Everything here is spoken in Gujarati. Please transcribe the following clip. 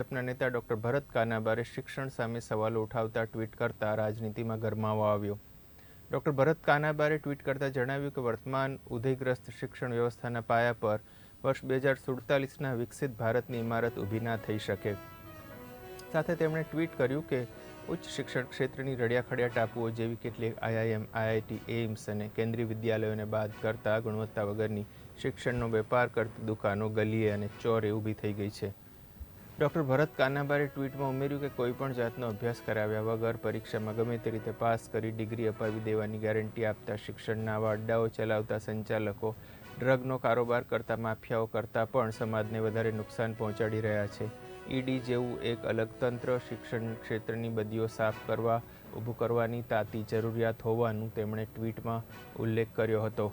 ભાજપના નેતા ડોક્ટર ભરત કાનાબારે શિક્ષણ સામે સવાલો ઉઠાવતા ટ્વીટ કરતા રાજનીતિમાં ગરમાવો આવ્યો. ડોક્ટર ભરત કાનાબારે ટ્વીટ કરતા જણાવ્યું કે વર્તમાન ઉદયગ્રસ્ત શિક્ષણ વ્યવસ્થાના પાયા પર વર્ષ બે હજાર સુડતાલીસના વિકસિત ભારતની ઇમારત ઊભી ના થઈ શકે. સાથે તેમણે ટ્વીટ કર્યું કે ઉચ્ચ શિક્ષણ ક્ષેત્રની રડિયાખડિયા ટાપુઓ જેવી કેટલીક આઈઆઈએમ, આઈઆઈટી, એઇમ્સ અને કેન્દ્રીય વિદ્યાલયોને બાદ કરતા ગુણવત્તા વગરની શિક્ષણનો વેપાર કરતી દુકાનો, ગલીએ અને ચોરે ઊભી થઈ ગઈ છે. ડૉક્ટર ભરત કાનાબારે ટ્વીટમાં ઉમેર્યું કે કોઈ પણ જાતનો અભ્યાસ કરાવ્યા વગર પરીક્ષામાં ગમે તે રીતે પાસ કરી ડિગ્રી અપાવી દેવાની ગેરંટી આપતા શિક્ષણના આવા અડ્ડાઓ ચલાવતા સંચાલકો, ડ્રગનો કારોબાર કરતા માફિયાઓ કરતાં પણ સમાજને વધારે નુકસાન પહોંચાડી રહ્યા છે. ઈડી જેવું એક અલગ તંત્ર શિક્ષણ ક્ષેત્રની બદીઓ સાફ કરવા, ઊભું કરવાની તાતી જરૂરિયાત હોવાનું તેમણે ટ્વીટમાં ઉલ્લેખ કર્યો હતો.